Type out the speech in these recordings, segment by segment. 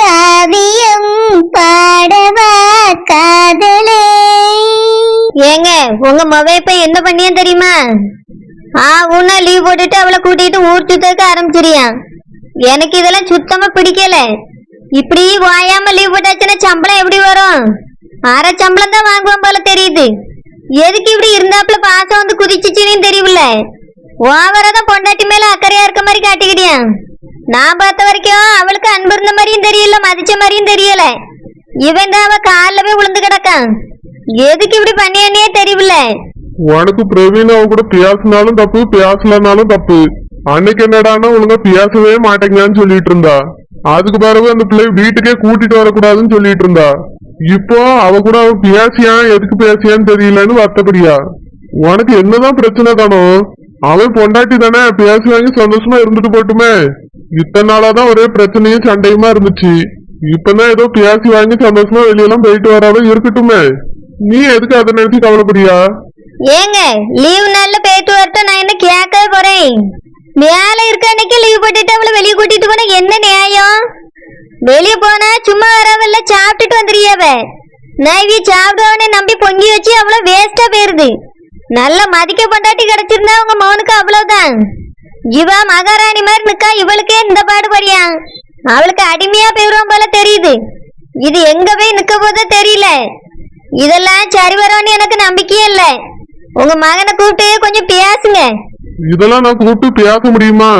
காவியம் பாடவா காதலே. ஏங்க உங்க மொபைல் இப்ப என்ன பண்ணியா தெரியுமா? ஆ உன்னா லீவ் போட்டுட்டு அவளை கூட்டிட்டு ஊர் சுத்தக்க ஆரம்பிச்சிரியான் எனக்கு இதெல்லாம் சுத்தமா பிடிக்கல. இப்படி வாயாம லீவ் போட்டாச்சுன்னா சம்பளம் எப்படி வரும்? அரை சம்பளம் தான் வாங்குவோம் போல தெரியுது. எதுக்கு இப்படி இருந்தாப்புல பாசம் வந்து குதிச்சுச்சுன்னு தெரியல ஓவரா பொண்டாட்டி மேல அக்கறையா இருக்க மாதிரி காட்டிக்கிட்டியான் நான் பார்த்த வரைக்கும் அவளுக்கு அன்பு இருந்த மாதிரியும் தெரியல மதிச்ச மாதிரியும் தெரியல. இவன் தான் அவ காலில் போய் விழுந்து கிடக்கான். எதுக்கு இப்படி பண்ணியானே தெரியல உனக்கு பிரவீன் அவன் கூட பேசினாலும் தப்பு பேசலனாலும் தப்பு. அன்னைக்கு என்னடான்னா ஒழுங்கா பேசவே மாட்டேங்கன்னு சொல்லிட்டு இருந்தா. அதுக்கு பிறகு அந்த பிள்ளை வீட்டுக்கே கூட்டிட்டு வரக்கூடாதுன்னு சொல்லிட்டு இருந்தா. இப்போ அவ கூட அவன் பேசியா எதுக்கு பேசியான்னு தெரியலன்னு வருத்தப்படியா? உனக்கு என்னதான் பிரச்சனை தானோ? அவன் பொண்டாட்டி தானே பேசி வாங்கி சந்தோஷமா இருந்துட்டு போட்டுமே. இத்தனை நாளாதான் ஒரே பிரச்சனையும் சண்டையுமா இருந்துச்சு. இப்பதான் ஏதோ பேசி வாங்கி சந்தோஷமா வெளியெல்லாம் போயிட்டு வராம இருக்கட்டுமே. நீ எதுக்கு அதை நினைச்சு கவலைப்படியா ஏங்க லீவ் நாள்ல போயிட்டு வரட்டும் நான் என்ன கேட்கவே போறேன். வேலை இருக்க அன்னைக்கு லீவ் போட்டுட்டு அவளை வெளியே கூட்டிட்டு போனா என்ன நியாயம்? வெளியே போனா சும்மா வரவல்ல சாப்பிட்டுட்டு வந்துடுறியாவ நைவி சாப்பிடுவனே நம்பி பொங்கி வச்சு அவ்வளவு வேஸ்டா போயிருது நல்ல மதிக்க பொண்டாட்டி கிடைச்சிருந்தா அவங்க அவ்வளவுதான் இவ மகாராணி மாதிரி நிக்கா இவளுக்கே இந்த பாடுபடியா அவளுக்கு அடிமையா போயிரும் போல தெரியுது. இது எங்க போய் நிக்க போதோ தெரியல. இதெல்லாம் சரி வரும்னு எனக்கு நம்பிக்கையே இல்ல. உங்க மகனை கூப்பிட்டு கொஞ்சம் பேசுங்க. இதெல்லாம் நான் கூப்பிட்டு பேச முடியுமா?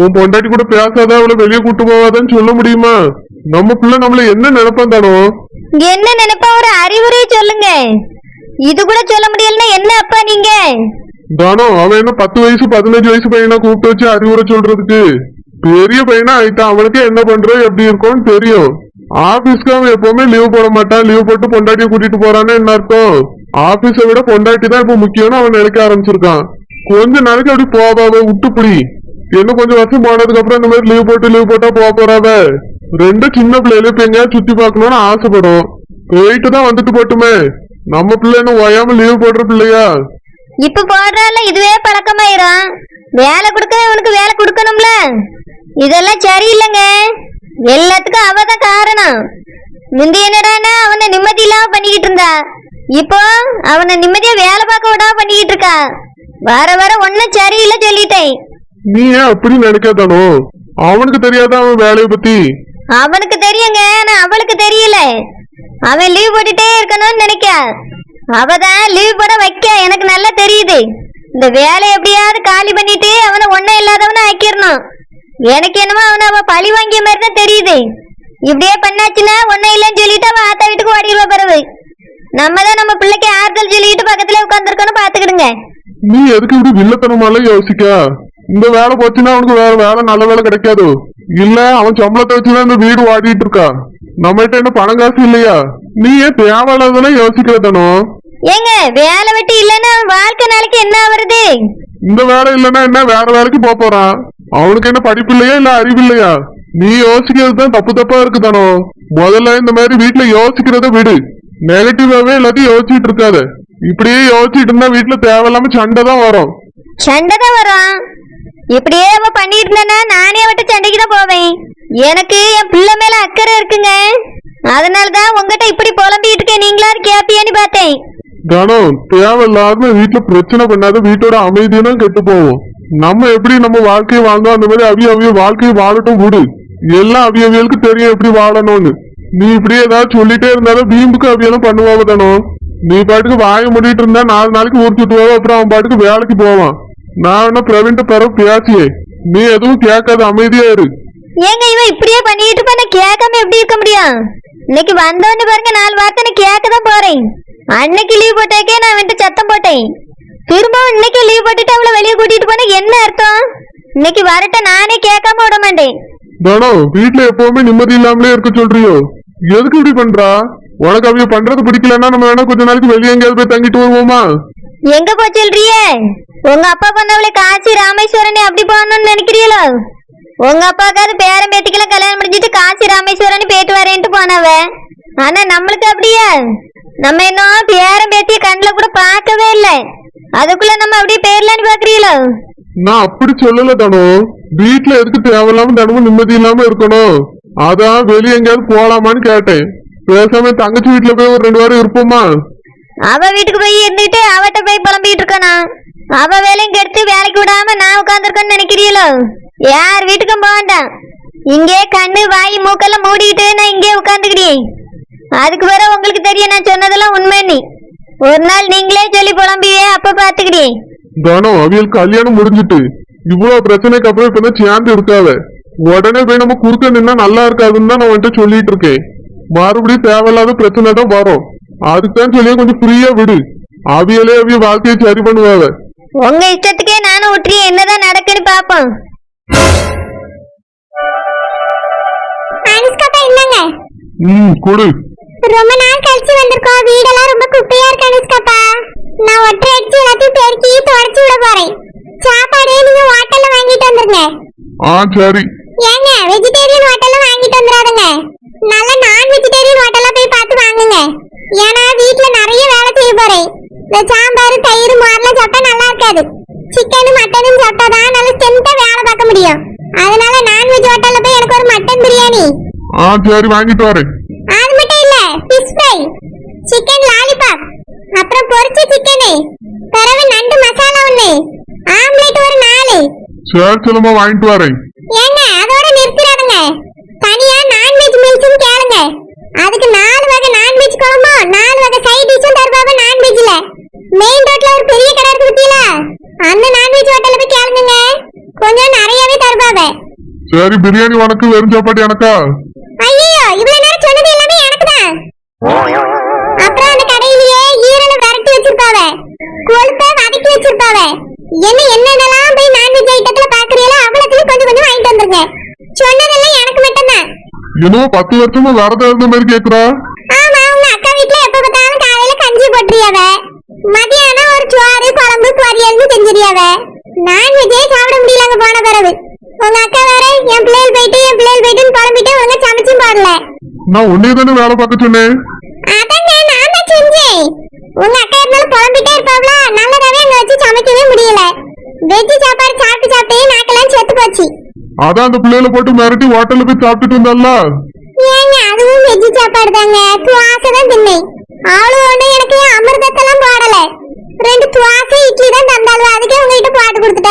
உன் பொண்டாட்டி கூட பேசாத அவளை வெளியே கூட்டு போவாதன்னு சொல்ல முடியுமா? நம்ம பிள்ளை நம்மள என்ன நினைப்பான் தானோ என்ன நினைப்பா? ஒரு அறிவுரை சொல்லுங்க. இது கூட சொல்ல முடியலன்னா என்ன அப்பா நீங்க? தானோ அவன் என்ன பத்து வயசு பதினஞ்சு வயசு பையனா கூப்பிட்டு வச்சு அறிவுரை சொல்றதுக்கு? பெரிய பையனா ஆயிட்டான். அவனுக்கு என்ன பண்றது எப்படி இருக்கும்னு தெரியும். ஆபீஸ்க்கு அவன் எப்பவுமே லீவ் போட மாட்டான். லீவ் போட்டு பொண்டாட்டிய கூட்டிட்டு போறான்னு என்ன அர்த்தம்? ஆபீஸை விட பொண்டாட்டி தான் இப்ப முக்கியம்னு அவன் நினைக்க ஆரம்பிச்சிருக்கான். கொஞ்ச நாளைக்கு அப்படி போவாத விட்டுப்புடி இன்னும் கொஞ்சம் வருஷம் போனதுக்கு அப்புறம் இந்த மாதிரி லீவ் போட்டு லீவ் போட்டா போக போறாத. ரெண்டு சின்ன பிள்ளைல இப்ப எங்கேயாவது சுத்தி பார்க்கணும்னு ஆசைப்படும். போயிட்டு தான் வந்துட்டு போட்டுமே. நம்ம பிள்ளை என்ன ஓயாம லீவ் போடுற பிள்ளையா? இப்ப போடுறால இதுவே பழக்கமாயிரும். வேலை கொடுக்க உனக்கு வேலை கொடுக்கணும்ல. இதெல்லாம் சரியில்லைங்க. எல்லாத்துக்கும் அவ தான் காரணம். முந்தி என்னடான்னா அவனை நிம்மதி இல்லாம பண்ணிக்கிட்டு இருந்தா. இப்போ அவனை நிம்மதியா வேலை பார்க்க விடாம பண்ணிக்கிட்டு இருக்கா. வர வர ஒன்னும் சரியில்லை சொல்லிட்டேன். நீ ஏன் அப்படி நினைக்காதானோ? அவனுக்கு தெரியாத அவன் வேலையை பத்தி? அவனுக்கு தெரியுங்க ஆனா அவளுக்கு தெரியல. அவன் லீவ் போட்டுட்டே இருக்கணும்னு நினைக்க. அவதான் லீவ் போட வைக்க எனக்கு நல்லா தெரியுது. இந்த வேலையை எப்படியாவது காலி பண்ணிட்டு அவனை ஒன்னும் இல்லாதவன ஆக்கிடணும் எனக்கு என்னமோ அவனை அவன் பழி வாங்கிய மாதிரி தான் தெரியுது. இப்படியே பண்ணாச்சுன்னா ஒன்னும் இல்லைன்னு சொல்லிட்டு அவன் ஆத்தா வீட்டுக்கு ஓடிடுவா பிறகு. நம்ம தான் நம்ம பிள்ளைக்கு ஆறுதல் சொல்லிட்டு பக்கத்துல உட்காந்துருக்கணும் பாத்துக்கிடுங்க நீ எதுக்கு இப்படி வில்லத்தனமால யோசிக்க? இந்த வேலை போச்சுன்னா அவனுக்கு வேற வேலை நல்ல வேலை கிடைக்காது. இல்ல அவன் சம்பளத்தை வச்சுதான் இந்த வீடு வாடிட்டு இருக்கா. நம்மகிட்ட என்ன பணம் காசு இல்லையா? நீ ஏன் தேவையில்லாதெல்லாம் யோசிக்கிறதானோ? ஏங்க வேலை வெட்டி இல்லைன்னா அவன் வாழ்க்கை நாளைக்கு என்ன ஆவறது? இந்த வேலை இல்லைன்னா என்ன வேற வேலைக்கு போக போறான் அவனுக்கு என்ன படிப்பு இல்லையா இல்ல அறிவு இல்லையா? நீ யோசிக்கிறது தான் தப்பு தப்பா இருக்குதானோ? முதல்ல இந்த மாதிரி வீட்டுல யோசிக்கிறத விடு. நெகட்டிவாவே எல்லாத்தையும் யோசிச்சுட்டு இருக்காத. இப்படியே யோசிச்சுட்டு இருந்தா வீட்டுல தேவையில்லாம சண்டை தான் வரும். சண்டை தான் வரும். இப்படியே அவ பண்ணிட்டு இருந்தானா நானே அவட்ட சண்டைக்கு தான் போவேன். எனக்கு என் பிள்ளை மேல அக்கறை இருக்குங்க. அதனாலதான் உங்ககிட்ட இப்படி புலம்பிட்டு இருக்கேன். நீங்களா கேப்பியான்னு பார்த்தேன். கணம் தேவையில்லாம வீட்டுல பிரச்சனை பண்ணாத வீட்டோட அமைதியெல்லாம் கெட்டு போவோம் நம்ம எப்படி நம்ம வாழ்க்கையை வாழ்ந்தோம் அந்த மாதிரி அவிய அவிய வாழ்க்கையை வாழட்டும் விடு. எல்லாம் அவிய அவியலுக்கு தெரியும் எப்படி வாழணும்னு. நீ இப்படி ஏதாவது சொல்லிட்டே இருந்தாலும் வீம்புக்கு அவியெல்லாம் பண்ணுவாங்க தானோ நீ பாட்டுக்கு வாய முடிட்டு இருந்தா நாலு நாளைக்கு ஊர் போவோம் அப்புறம் அவன் பாட்டுக்கு வேலைக்கு போவான். நான் என்ன பிரவீன் பிறகு பேசியே. நீ எதுவும் கேட்காத அமைதியா இரு. ஏங்க இவன் இப்படியே பண்ணிட்டு இருப்பா நான் கேட்காம எப்படி இருக்க முடியும்? இன்னைக்கு வந்தவொடனே பாருங்க நாலு வார்த்தை நான் கேட்க தான் போறேன். அன்னைக்கு லீவ் போட்டேக்கே நான் வந்துட்டு சத்தம் போட்டேன். திரும்பவும் இன்னைக்கு லீவ் போட்டுட்டு அவளை வெளியே கூட்டிட்டு போனா என்ன அர்த்தம்? இன்னைக்கு வரட்ட நானே கேட்காம விட மாட்டேன். தானோ வீட்டுல எப்பவுமே நிம்மதி இல்லாமலே இருக்க சொல்றியோ? எதுக்கு இப்படி பண்றா? உனக்கு அவிய பண்றது பிடிக்கலன்னா நம்ம வேணா கொஞ்ச நாளைக்கு வெளியே எங்கேயாவது போய் தங்கிட்டு வருவோமா? எங்க போ சொல்றியே? உங்க அப்பா பண்ணவளை காசி ராமேஸ்வரன் அப்படி போகணும்னு நினைக்கிறீங்களோ? உங்க அப்பாக்காவது பேரன் பேத்திக்கெல்லாம் கல்யாணம் முடிஞ்சிட்டு காசி ராமேஸ்வரன் போயிட்டு வரேன்ட்டு போனவ. ஆனா நம்மளுக்கு அப்படியா? நம்ம இன்னும் பேரன் பேத்திய கண்ணுல கூட பார்க்கவே இல்லை. அதுக்குள்ள நம்ம அப்படியே பேர்லன்னு பாக்குறீங்களோ? நான் அப்படி சொல்லல தானோ. வீட்டுல எதுக்கு தேவையில்லாம தினமும் நிம்மதி இல்லாம இருக்கணும். அதான் வெளியே எங்கேயாவது போலாமான்னு கேட்டேன். பேசாம தங்கச்சி வீட்டுல போய் ஒரு ரெண்டு வாரம் இருப்போமா? அவ வீட்டுக்கு போய் இருந்துட்டு அவட்ட போய் புலம்பிட்டு இருக்கானா அவ வேலையும் கெடுத்து வேலைக்கு விடாம நான் உட்காந்துருக்கேன்னு நினைக்கிறீங்களோ? யார் வீட்டுக்கும் போக வேண்டாம். இங்கே கண்ணு வாய் மூக்கெல்லாம் மூடிக்கிட்டு நான் இங்கே உட்காந்துக்கிட்டேன் அதுக்கு பிறகு உங்களுக்கு தெரியும் நான் சொன்னதெல்லாம் உண்மைன்னு ஒரு நாள் நீங்களே சொல்லி புலம்பியே அப்ப பாத்துக்கிட்டேன் தானோ அவியல் கல்யாணம் முடிஞ்சிட்டு. இவ்வளவு பிரச்சனைக்கு அப்புறம் இப்பதான் சேர்ந்து இருக்காவ உடனே போய் நம்ம குறுக்க நின்னா நல்லா இருக்காதுன்னு தான் நான் வந்துட்டு சொல்லிட்டு இருக்கேன். மறுபடியும் தேவையில்லாத பிரச்சனை தான் வரும். அதுக்கு தான் சொல்லி கொஞ்சம் ஃப்ரீயா விடு. அவியலே அவிய வாழ்க்கையை சரி பண்ணுவாவ உங்க இஷ்டத்துக்கே நானும் விட்டுறேன். என்னதான் நடக்குன்னு பாப்போம் ம் கொடு. ரொம்ப நாள் கழிச்சு வந்திருக்கோம். வீடெல்லாம் ரொம்ப குப்பையா இருக்கு அனுஷ்காப்பா நான் ஒற்றை அடிச்சு எல்லாத்தையும் பெருக்கி தொடச்சு விட போறேன். சாப்பாடு நீங்க ஹோட்டல்ல வாங்கிட்டு வந்துருங்க. ஆ சரி ஏங்க வெஜிடேரியன் ஹோட்டல்ல வாங்கிட்டு வந்துடாதுங்க நல்ல நான் வெஜிடேரியன் ஹோட்டல்ல போய் பார்த்து வாங்குங்க ஏன்னா வீட்ல நிறைய வேலை செய்ய போறேன் இந்த சாம்பார் தயிர் மோர்லாம் சாப்பிட்டா நல்லா இருக்காது சிக்கன் மட்டனும் சாப்பிட்டா தான் நல்ல ஸ்ட்ரென்த்தா வேலை பார்க்க முடியும் அதனால நான்வெஜ் ஹோட்டல்ல போய் எனக்கு ஒரு மட்டன் பிரியாணி ஆ சரி வாங்கிட்டு வரேன். அது மட்டும் இல்ல ஃபிஷ் ஃப்ரை சிக்கன் லாலிபாப் அப்புறம் பொரிச்ச சிக்கனு பிறகு நண்டு மசாலா ஒண்ணு ஆம்லெட் ஒரு நாலு. சரி செல்லமா வாங்கிட்டு வரேன் ஏங்க அதோட நிறுத்திடாதுங்க தனியா நான்வெஜ் மீல்ஸ்னு கேளுங்க அதுக்கு நாலு வகை நான்வெஜ் குழம்பும் நாலு வகை சைட் டிஷ்ஷும் தருவாங்க நான்வெஜ்ல மெயின் ரோட்ல ஒரு பெரிய கடை இருக்கு பத்தியில அந்த நான்வெஜ் ஹோட்டல்ல போய் கேளுங்க கொஞ்சம் நிறையவே தருவாங்க சரி பிரியாணி உனக்கு வெறும் சாப்பாடு எனக்கா? ஐயோ இவ்வளவு நேரம் சொன்னது எல்லாமே எனக்கு தான் அப்புறம் அந்த கடையிலேயே ஈரலை விரட்டி வச்சிருப்பாவ? கொழுப்பை வதக்கி வச்சிருப்பாவ? என்ன என்னென்னலாம் போய் நான்வெஜ் ஐட்டத்துல பாக்குறீங்களோ அவ்வளவுத்தையும் கொஞ்சம் கொஞ்சம் வாங்கிட்டு வந்துருங்க. சொன்னதெல்லாம் எனக்கு மட்டும்தான். என்னவோ பத்து வருஷமா விரதம் இருந்த மாதிரி கேக்குறா? ஆமா உங்க அக்கா வீட்ல எப்ப பார்த்தாலும் காலையில கஞ்சி போட்டுறியாவ? மதியானம் ஒரு சோறு குழம்பு பொரியல்னு செஞ்சிருயாவ நான்வெஜ்ஜே சாப்பிட முடியலங்க போன பிறகு. உங்க அக்கா வேற என் பிள்ளைகள் போயிட்டு என் பிள்ளைகள் போயிட்டுன்னு புலம்பிட்டு உங்க சமைச்சும் போடல நான் உன்னைய தானே வேலை பார்க்க சொன்னேன். அதாங்க நான் தான் செஞ்சேன். உங்க அக்கா இருந்தாலும் புலம்பிட்டே இருப்பாங்களா நல்லதாவே அங்க வச்சு சமைக்கவே முடியல. வெஜ் சாப்பாடு சாப்பிட்டு சாப்பிட்டு நாக்கெல்லாம் செத்து போச்சு. அதான் அந்த பிள்ளைகளை போட்டு மிரட்டி ஹோட்டல்ல போய் சாப்பிட்டுட்டு ஏங்க அதுவும் வெஜ் சாப்பாடு தாங்க துவாசை தான் தின்னேன். ஒண்ணு எனக்கு அமிர்தத்தெல்லாம் போடல. ரெண்டு துவாசை இட்லி தான் தந்தாளுவ. அதுக்கே உங்ககிட்ட போட்டு கொடுத்துட்டாளுவ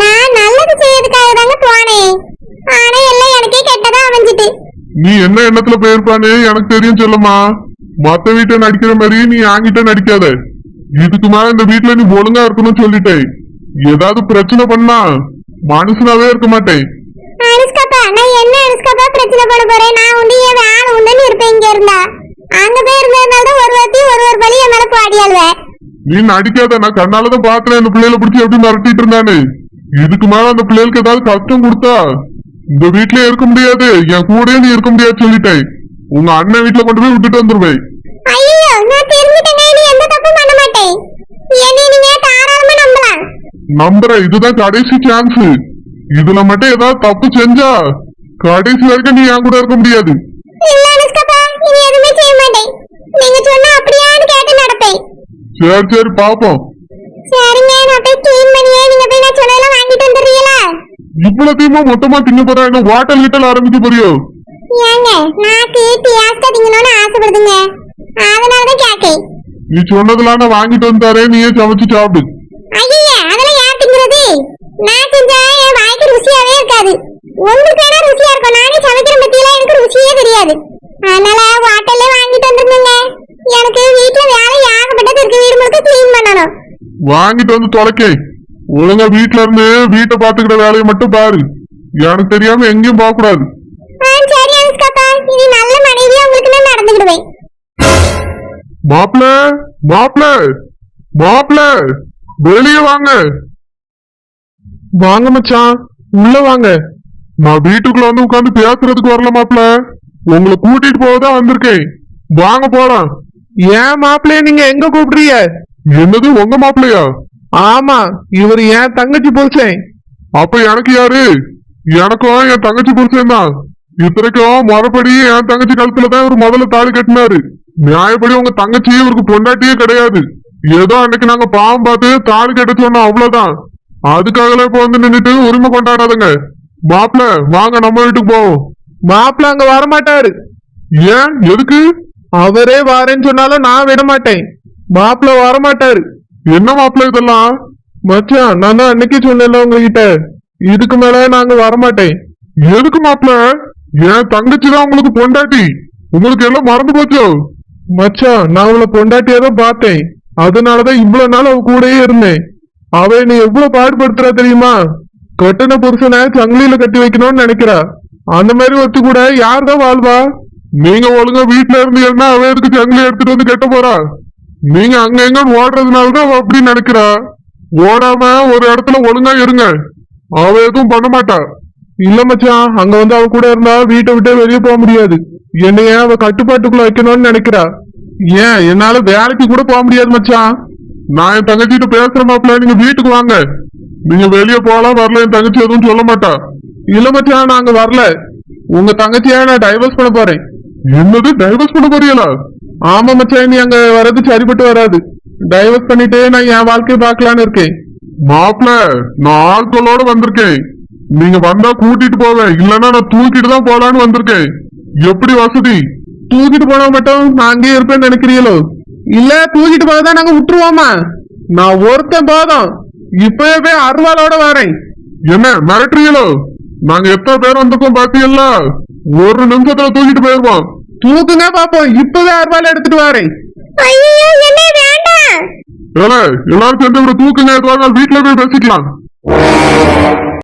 நான் நல்லது செய்யறதுக்காக தாங்க போனேன். ஆனா எல்லாம் எனக்கே கெட்டதா அமைஞ்சிட்டு நீ என்ன எண்ணத்துல போயிருப்பான்னு எனக்கு தெரியும் சொல்லுமா மத்த வீட்டை நடிக்கிற மாதிரி நீ என்கிட்ட நடிக்காத. இதுக்கு மேல இந்த வீட்டுல நீ ஒழுங்கா இருக்கணும்னு சொல்லிட்டேன். ஏதாவது பிரச்சனை பண்ணா மனுஷனாவே இருக்க மாட்டேன். அனுஷ்காப்பா நான் என்ன அனுஷ்காப்பா பிரச்சனை பண்ண போறேன்? நான் உண்டு என் வேலை உண்டுன்னு இருப்பேன் இங்க இருந்தா. அங்க போய் இருந்ததுனால தான் ஒரு வாட்டி ஒரு ஒரு பழி என் மேல பாடியாளுவ நீ நடிக்காத நான் கண்ணாலதான் பாக்குறேன் அந்த பிள்ளைகளை பிடிச்சி எப்படி மிரட்டிட்டு இருந்தானு? இதுக்கு மேல அந்த பிள்ளைகளுக்கு ஏதாவது கஷ்டம் கொடுத்தா இந்த வீட்லயே இருக்க முடியாது. என் கூடயே நீ இருக்க முடியாது சொல்லிட்டேன். உங்க அண்ணன் வீட்டுல கொண்டு போய் விட்டுட்டு வந்துருவேன். ஐயோ நான் தெரிஞ்சுட்டேங்க நீ எந்த தப்பும் பண்ண மாட்டேன். என்னை நீங்க தாராளமா நம்பலாம். நம்புறேன் இதுதான் கடைசி சான்ஸ் இதுல மட்டும் ஏதாவது தப்பு செஞ்சா கடைசி வரைக்கும் நீ என் கூட இருக்க முடியாது. சரி சரி பாப்போம். சரிங்க நான் போய் கிளீன் பண்ணியே. நீங்க போய் நான் சொன்னதெல்லாம் வாங்கிட்டு வந்துடுறீங்களா? இவ்வளவுத்தையுமா மொத்தமா திங்க போறா என்ன ஹோட்டல் கிட்டல் ஆரம்பிக்க போறியோ? ஏங்க நாக்கு தியாஸ்தா திங்கணும்னு ஆசைப்படுதுங்க. அதனாலதான் கேட்டேன். நீ சொன்னதெல்லாம் நான் வாங்கிட்டு வந்தாரே நீயே சமைச்சு சாப்பிடு. ஐயே அதெல்லாம் யார் திங்கிறது? நான் செஞ்சா என் வாய்க்கு ருசியாவே இருக்காது. உங்களுக்கு வேணா ருசியா இருக்கும். நானே சமைக்கிற எனக்கு ருசியே தெரியாது. அதனால ஹோட்டல்ல வாங்கிட்டு வந்துருங்க எனக்கு வீட்டுல வேலை ஏகப்பட்டது இருக்கு. வீடு முழுக்க கிளீன் பண்ணணும். வாங்கிட்டு வந்து தொலைக்கே. ஒழுங்கா வீட்ல இருந்து வீட்டை பாத்துக்கிற வேலையை மட்டும் பாரு. எனக்கு தெரியாம எங்கேயும் போக கூடாது. மாப்பிள மாப்பிள மாப்பிள வெளியே வாங்க. வாங்க மச்சான். உள்ள வாங்க. நான் வீட்டுக்குள்ள வந்து உட்கார்ந்து பேசுறதுக்கு வரல மாப்பிள. உங்களை கூட்டிட்டு போகதான் வந்திருக்கேன். வாங்க போலாம். ஏன் மாப்பிள்ளைய நீங்க எங்க கூப்பிடுறீங்க? என்னது உங்க மாப்பிளையா ஆமா இவர் ஏன் தங்கச்சி புருஷன். அப்ப எனக்கு யாரு? எனக்கும் என் தங்கச்சி புருஷன் தான். இத்தனைக்கும் முறைப்படி என் தங்கச்சி கழுத்துல தான் இவர் முதல்ல தாலி கட்டினாரு. நியாயப்படி உங்க தங்கச்சி இவருக்கு பொண்டாட்டியே கிடையாது. ஏதோ அன்னைக்கு நாங்க பாவம் பார்த்து தாலி கட்ட சொன்னோம் அவ்வளவுதான். அதுக்காகலாம் இப்ப வந்து நின்னுட்டு உரிமை கொண்டாடாதுங்க. மாப்பிள வாங்க நம்ம வீட்டுக்கு போவோம். மாப்பிள்ள அங்க வரமாட்டாரு. ஏன்? எதுக்கு? அவரே வாரேன்னு சொன்னாலும் நான் விட மாட்டேன் மாப்பிள்ள வரமாட்டாரு. என்ன மாப்பிள்ள இதெல்லாம்? மச்சான் நான் தான் அன்னைக்கு சொன்னேன்ல உங்ககிட்ட. இதுக்கு மேல நாங்க வரமாட்டேன். எதுக்கு மாப்பிள்ள என் தங்கச்சி தான் உங்களுக்கு பொண்டாட்டி. உங்களுக்கு எல்லாம் மறந்து போச்சோ? மச்சான் நான் அவளை பொண்டாட்டியா தான் பார்த்தேன். அதனாலதான் இவ்வளவு நாள் அவ கூடயே இருந்தேன். அவ என்னை எவ்வளவு பாடுபடுத்துறா தெரியுமா? கட்டின புருஷனை சங்கிலியில கட்டி வைக்கணும்னு நினைக்கிறா. அந்த மாதிரி ஒத்து கூட யார் தான் வாழ்வா? நீங்க ஒழுங்கா வீட்டுல இருந்தீங்கன்னா அவ எதுக்கு சங்கிலி எடுத்துட்டு வந்து கெட்ட போறா? நீங்க அங்க எங்க ஓடுறதுனாலதான் அவ அப்படி நினைக்கிறா. ஓடாம ஒரு இடத்துல ஒழுங்கா இருங்க. அவ எதுவும் பண்ண மாட்டா. இல்ல மச்சான் அங்க வந்து அவ கூட இருந்தா வீட்டை விட்டே வெளியே போக முடியாது. என்னைய அவ கட்டுப்பாட்டுக்குள்ள வைக்கணும்னு நினைக்கிறா. ஏன்? என்னால வேலைக்கு கூட போக முடியாது மச்சான். நான் என் தங்கச்சிட்ட பேசுற மாப்பிள்ள நீங்க வீட்டுக்கு வாங்க. நீங்க வெளியே போகலாம் வரல என் தங்கச்சி எதுவும் சொல்ல மாட்டா. இல்ல மச்சான் நாங்க வரல. உங்க தங்கச்சியா நான் டைவர்ஸ் பண்ண போறேன். என்னது டைவர்ஸ் பண்ண போறீங்களா? ஆமா மச்சான் நீ அங்க வர்றது சரிப்பட்டு வராது. டைவர்ஸ் பண்ணிட்டு நான் என் வாழ்க்கையை பார்க்கலான்னு இருக்கேன். மாப்பிள்ள நான் ஆட்களோட வந்திருக்கேன். நீங்க வந்தா கூட்டிட்டு போவேன் இல்லன்னா நான் தூக்கிட்டு தான் போலான்னு வந்திருக்கேன். எப்படி வசதி? தூக்கிட்டு போனா மட்டும் நான் அங்கேயே இருப்பேன்னு நினைக்கிறீங்களோ? இல்ல தூக்கிட்டு போறதா நாங்க விட்டுருவோமா? நான் ஒருத்தன் போதும். இப்பவே போய் அருவாளோட வரேன். என்ன மிரட்டுறீங்களோ? நாங்க எத்தனை பேர் வந்திருக்கோம் பாத்தீங்களா? ஒரு நிமிஷத்துல தூக்கிட்டு போயிருவோம். தூக்குங்க பாப்போம். இப்பவே அருவாள் எடுத்துட்டு வரேன். ஐயோ என்ன வேண்டாம் ஏலே, எல்லாரும் சேர்ந்து தூக்குங்க வீட்டுல போய் பேசிக்கலாம்.